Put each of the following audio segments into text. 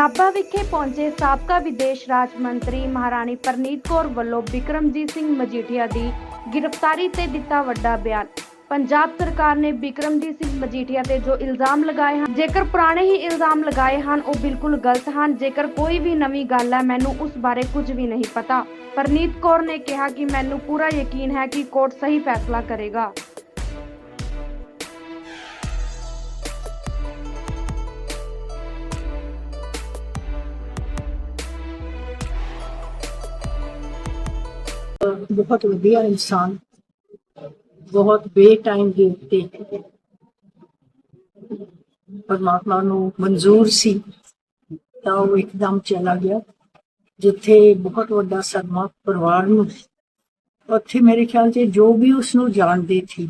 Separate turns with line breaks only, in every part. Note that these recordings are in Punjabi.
ਨਾਭਾ ਵਿਖੇ ਪਹੁੰਚੇ ਸਾਬਕਾ ਵਿਦੇਸ਼ ਰਾਜ ਮੰਤਰੀ ਮਹਾਰਾਣੀ ਪ੍ਰਨੀਤ ਕੌਰ ਵੱਲੋਂ ਬਿਕਰਮਜੀਤ ਸਿੰਘ ਮਜੀਠੀਆ ਦੀ ਗ੍ਰਿਫਤਾਰੀ ਤੇ ਦਿੱਤਾ ਵੱਡਾ ਬਿਆਨ। ਪੰਜਾਬ ਸਰਕਾਰ ਨੇ ਬਿਕਰਮਜੀਤ ਸਿੰਘ ਮਜੀਠੀਆ ਤੇ ਜੋ ਇਲਜ਼ਾਮ ਲਗਾਏ ਹਨ, ਜੇਕਰ ਪੁਰਾਣੇ ਹੀ ਇਲਜ਼ਾਮ ਲਗਾਏ ਹਨ, ਉਹ ਬਿਲਕੁਲ ਗਲਤ ਹਨ। ਜੇਕਰ ਕੋਈ ਵੀ ਨਵੀਂ ਗੱਲ ਹੈ, ਮੈਨੂੰ ਉਸ ਬਾਰੇ ਕੁਝ ਵੀ ਨਹੀਂ ਪਤਾ। ਪਰਨੀਤ ਕੌਰ ਨੇ ਕਿਹਾ ਕਿ ਮੈਨੂੰ ਪੂਰਾ ਯਕੀਨ ਹੈ ਕਿ ਕੋਰਟ ਸਹੀ ਫੈਸਲਾ ਕਰੇਗਾ।
ਬਹੁਤ ਵਧੀਆ ਇਨਸਾਨ। ਬਹੁਤ ਬੇਟਾਈਮ ਦੇ ਉੱਤੇ ਪਰਮਾਤਮਾ ਨੂੰ ਮਨਜ਼ੂਰ ਸੀ ਤਾਂ ਉਹ ਇੱਕਦਮ ਚਲਾ ਗਿਆ, ਜਿੱਥੇ ਬਹੁਤ ਵੱਡਾ ਸਦਮਾ ਪਰਿਵਾਰ ਨੂੰ ਉੱਥੇ ਮੇਰੇ ਖਿਆਲ 'ਚ ਜੋ ਵੀ ਉਸ ਨੂੰ ਜਾਣਦੇ ਸੀ,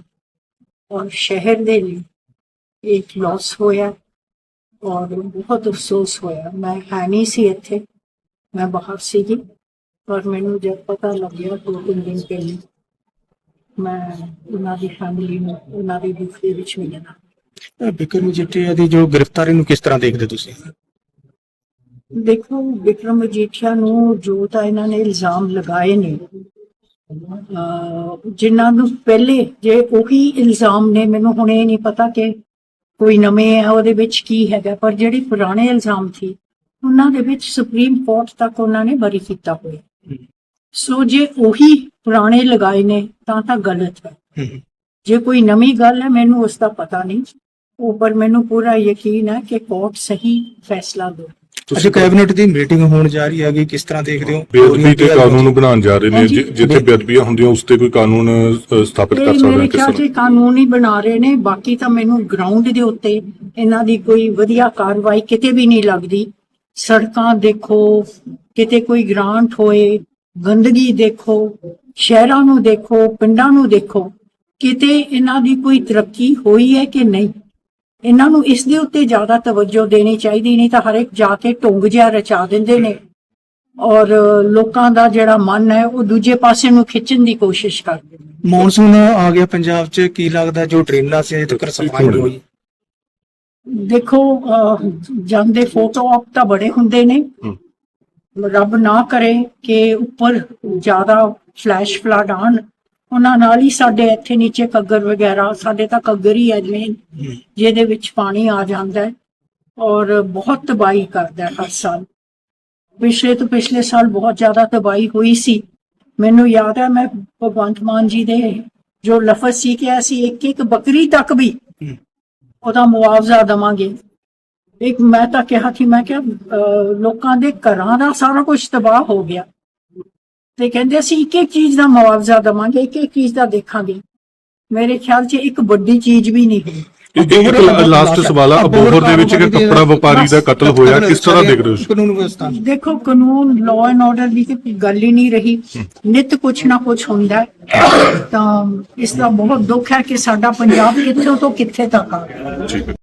ਔਰ ਸ਼ਹਿਰ ਦੇ ਲਈ ਇੱਕ ਲਾਸ ਹੋਇਆ, ਔਰ ਬਹੁਤ ਅਫਸੋਸ ਹੋਇਆ। ਮੈਂ ਹੈ ਨਹੀਂ ਸੀ ਇੱਥੇ, ਮੈਂ ਬਾਹਰ ਸੀਗੀ। ਪਰ ਮੈਨੂੰ ਜਦ ਪਤਾ ਲੱਗਿਆ ਦੋ ਤਿੰਨ ਦਿਨ ਪਹਿਲੇ ਮੈਂ ਉਹਨਾਂ ਦੀ ਫੈਮਿਲੀ ਨੂੰ ਉਹਨਾਂ ਦੀ ਦੁੱਖ ਦੇ ਵਿੱਚ
ਅਹ ਬਿਕਰਮ ਮਜੀਠੀਆ ਦੀ ਜੋ ਗ੍ਰਿਫਤਾਰੀ ਨੂੰ ਕਿਸ ਤਰ੍ਹਾਂ ਦੇਖਦੇ ਤੁਸੀਂ?
ਦੇਖੋ ਵਿਕਰਮ ਮਜੀਠੀਆ ਨੂੰ ਜੋ ਤਾਂ ਇਹਨਾਂ ਨੇ ਇਲਜ਼ਾਮ ਲਗਾਏ ਨੇ ਜਿਨ੍ਹਾਂ ਨੂੰ ਪਹਿਲੇ ਜੇ ਉਹੀ ਇਲਜ਼ਾਮ ਨੇ ਮੈਨੂੰ ਹੁਣ ਇਹ ਨਹੀਂ ਪਤਾ ਕਿ ਕੋਈ ਨਵੇਂ ਹੈ ਉਹਦੇ ਵਿੱਚ ਕੀ ਹੈਗਾ ਪਰ ਜਿਹੜੇ ਪੁਰਾਣੇ ਇਲਜ਼ਾਮ ਸੀ ਉਹਨਾਂ ਦੇ ਵਿੱਚ ਸੁਪਰੀਮ ਕੋਰਟ ਤੱਕ ਉਹਨਾਂ ਨੇ ਬਰੀ ਕੀਤਾ ਹੋਇਆ। ਸੋ ਜੇ ਉਹੀ ਪੁਰਾਣੇ ਲਗਾਏ ਨੇ ਤਾਂ ਤਾਂ ਗਲਤ ਹੈ। ਜੇ ਕੋਈ ਨਵੀਂ ਗੱਲ ਹੈ ਮੈਨੂੰ ਉਸ ਦਾ ਪਤਾ ਨਹੀਂ। ਉਹ ਪਰ ਮੈਨੂੰ ਪੂਰਾ ਯਕੀਨ ਹੈ ਕਿ ਕੋਰਟ ਸਹੀ ਫੈਸਲਾ ਦੇ।
ਅੱਜ ਕੈਬਨਿਟ ਦੀ ਮੀਟਿੰਗ ਹੋਣ ਜਾ ਰਹੀ ਹੈਗੀ ਕਿਸ ਤਰ੍ਹਾਂ ਦੇਖਦੇ ਹੋ?
ਬੇਅਦਬੀ ਦੇ ਕਾਨੂੰਨ ਬਣਾਉਣ ਜਾ ਰਹੇ ਨੇ ਜਿੱਥੇ ਬੇਅਦਬੀਆਂ ਹੁੰਦੀਆਂ ਉਸ ਤੇ ਕੋਈ ਕਾਨੂੰਨ ਸਥਾਪਿਤ ਕਰ ਸਕਦੇ ਨੇ ਕਿਸ
ਚ ਕਾਨੂੰਨ ਹੀ ਬਣਾ ਰਹੇ ਨੇ ਬਾਕੀ ਤਾਂ ਮੈਨੂੰ ਗਰਾਊਂਡ ਦੇ ਉੱਤੇ ਇਹਨਾਂ ਦੀ ਕੋਈ ਵਧੀਆ ਕਾਰਵਾਈ ਕਿਤੇ ਵੀ ਨਹੀਂ ਲੱਗਦੀ। ਸੜਕਾਂ ਦੇਖੋ ਕਿਤੇ ਕੋਈ ਗ੍ਰਾਂਟ ਹੋਏ ਗੰਦਗੀ ਦੇਖੋ ਸ਼ਹਿਰਾਂ ਨੂੰ ਦੇਖੋ ਪਿੰਡਾਂ ਨੂੰ ਦੇਖੋ ਕਿਤੇ ਇਹਨਾਂ ਦੀ ਕੋਈ ਤਰੱਕੀ ਹੋਈ ਹੈ ਕਿ ਨਹੀਂ? ਇਹਨਾਂ ਨੂੰ ਇਸ ਦੇ ਉੱਤੇ ਜ਼ਿਆਦਾ ਤਵੱਜੋ ਦੇਣੀ ਚਾਹੀਦੀ ਨਹੀਂ ਤਾਂ ਹਰ ਇੱਕ ਜਾ ਕੇ ਢੁੰਗ ਜਿਹਾ ਰਚਾ ਦਿੰਦੇ ਨੇ। ਔਰ ਲੋਕਾਂ ਦਾ ਜਿਹੜਾ ਮਨ ਹੈ ਉਹ ਦੂਜੇ ਪਾਸੇ ਨੂੰ ਖਿੱਚਣ ਦੀ ਕੋਸ਼ਿਸ਼ ਕਰਦੇ ਨੇ।
ਮੌਨਸੂਨ ਆ ਗਿਆ ਪੰਜਾਬ 'ਚ ਕੀ ਲੱਗਦਾ ਜੋ ਟ੍ਰੇਨਾਂ ਸੀ ਅਜੇ ਤੱਕ ਸਫ਼ਾਈ ਹੋਈ।
ਦੇਖੋ ਜਾਂਦੇ ਫੋਟੋ ਆਪ ਤਾਂ ਬੜੇ ਹੁੰਦੇ ਨੇ। ਰੱਬ ਨਾ ਕਰੇ ਕਿ ਉੱਪਰ ਜ਼ਿਆਦਾ ਫਲੈਸ਼ ਫਲੱਡ ਆਣ। ਉਹਨਾਂ ਨਾਲ ਹੀ ਸਾਡੇ ਇੱਥੇ ਨੀਚੇ ਕੱਗਰ ਵਗੈਰਾ ਸਾਡੇ ਤਾਂ ਕੱਗਰ ਹੀ ਹੈ ਜਿਵੇਂ ਜਿਹਦੇ ਵਿੱਚ ਪਾਣੀ ਆ ਜਾਂਦਾ ਹੈ ਔਰ ਬਹੁਤ ਤਬਾਹੀ ਕਰਦਾ ਹੈ ਹਰ ਸਾਲ। ਪਿਛਲੇ ਤੋਂ ਪਿਛਲੇ ਸਾਲ ਬਹੁਤ ਜ਼ਿਆਦਾ ਤਬਾਹੀ ਹੋਈ ਸੀ। ਮੈਨੂੰ ਯਾਦ ਹੈ ਮੈਂ ਭਗਵੰਤ ਮਾਨ ਜੀ ਦੇ ਜੋ ਲਫ਼ਜ਼ ਸੀ ਕਿ ਅਸੀਂ ਇੱਕ ਇੱਕ ਬੱਕਰੀ ਤੱਕ ਵੀ ਉਹਦਾ ਮੁਆਵਜ਼ਾ ਦਵਾਂਗੇ। ਇੱਕ ਮੈਂ ਤਾਂ ਕਿਹਾ ਸੀ ਮੈਂ ਕਿਹਾ ਲੋਕਾਂ ਦੇ ਘਰਾਂ ਦਾ ਸਾਰਾ ਕੁਝ ਤਬਾਹ ਹੋ ਗਿਆ। ਤੇ ਕਹਿੰਦੇ ਅਸੀਂ ਇੱਕ ਇੱਕ ਚੀਜ਼ ਦਾ ਮੁਆਵਜ਼ਾ ਦਵਾਂਗੇ ਇੱਕ ਇੱਕ ਚੀਜ਼ ਦਾ ਦੇਖਾਂਗੇ। ਮੇਰੇ ਖਿਆਲ 'ਚ ਇੱਕ ਵੱਡੀ ਚੀਜ਼ ਵੀ ਨਹੀਂ ਹੋਈ।
ਇੱਕ ਇੱਕ ਲਾਸਟ ਸਵਾਲ ਆ ਅਬੋਹਰ ਦੇ ਵਿੱਚ ਇੱਕ ਕੱਪੜਾ ਵਪਾਰੀ ਦਾ ਕਤਲ ਹੋਇਆ ਕਿਸ ਤਰ੍ਹਾਂ ਦੇਖ ਰਹੇ ਹੋ?
ਕਾਨੂੰਨ ਵਿਵਸਥਾ
ਦੇਖੋ ਕਾਨੂੰਨ ਲਾਅ ਐਂਡ ਆਰਡਰ ਦੀ ਕੋਈ ਗੱਲ ਹੀ ਨਹੀਂ ਰਹੀ। ਨਿਤ ਕੁਛ ਨਾ ਕੁਛ ਹੁੰਦਾ। ਤਾਂ ਇਸ ਦਾ ਬਹੁਤ ਦੁੱਖ ਹੈ ਕਿ ਸਾਡਾ ਪੰਜਾਬ ਕਿੱਥੋਂ ਤੋਂ ਕਿੱਥੇ ਤੱਕ ਆ।